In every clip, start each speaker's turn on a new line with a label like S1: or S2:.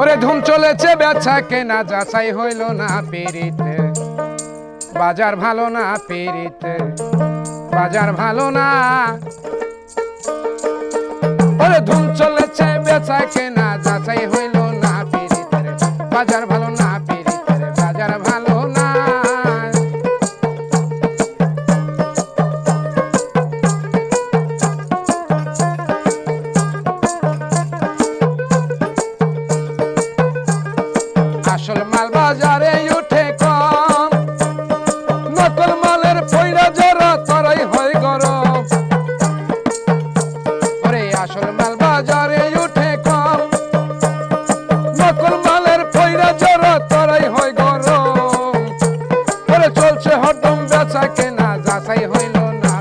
S1: ওরে ধুম চলেছে বেচা কেনা, যাচাই হইল না পেরিতে বাজার ভালো না পেরিতে বাজার ভালো না। ওরে ধুম চলেছে বেচা কেনা, যাচাই হইল না পেরিতে বাজার ভালো আসল বাজারে উঠে কম। নকল মালের পয়রা জরা তরাই হয় গরম। ওরে আসল মাল বাজারে উঠে কম। নকল মালের পয়রা জরা তরাই হয় গরম। ওরে চলছে হরদম বেচা কেনা, যাচাই হইল না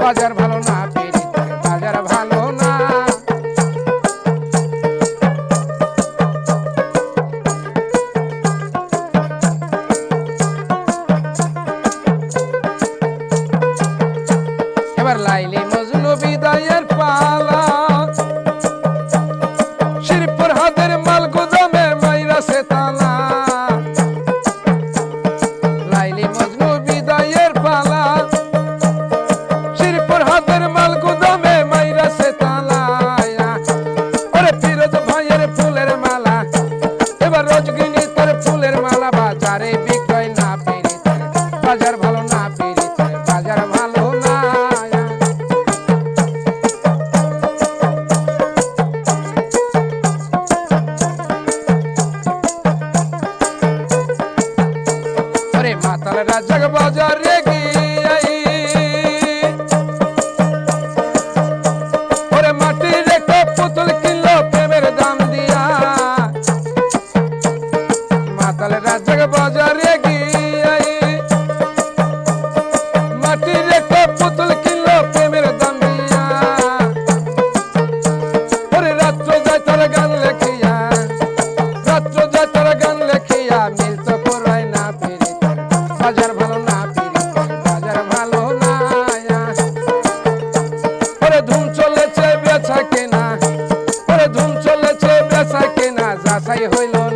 S1: বাজার মাল ওরে মাতাল রাজক বাজারে গিয়াই। ওরে মাটির একটা পুতুল কিনলো প্রেমের দাম দিয়া। মাতাল রাজক বাজারে যাচাই হইল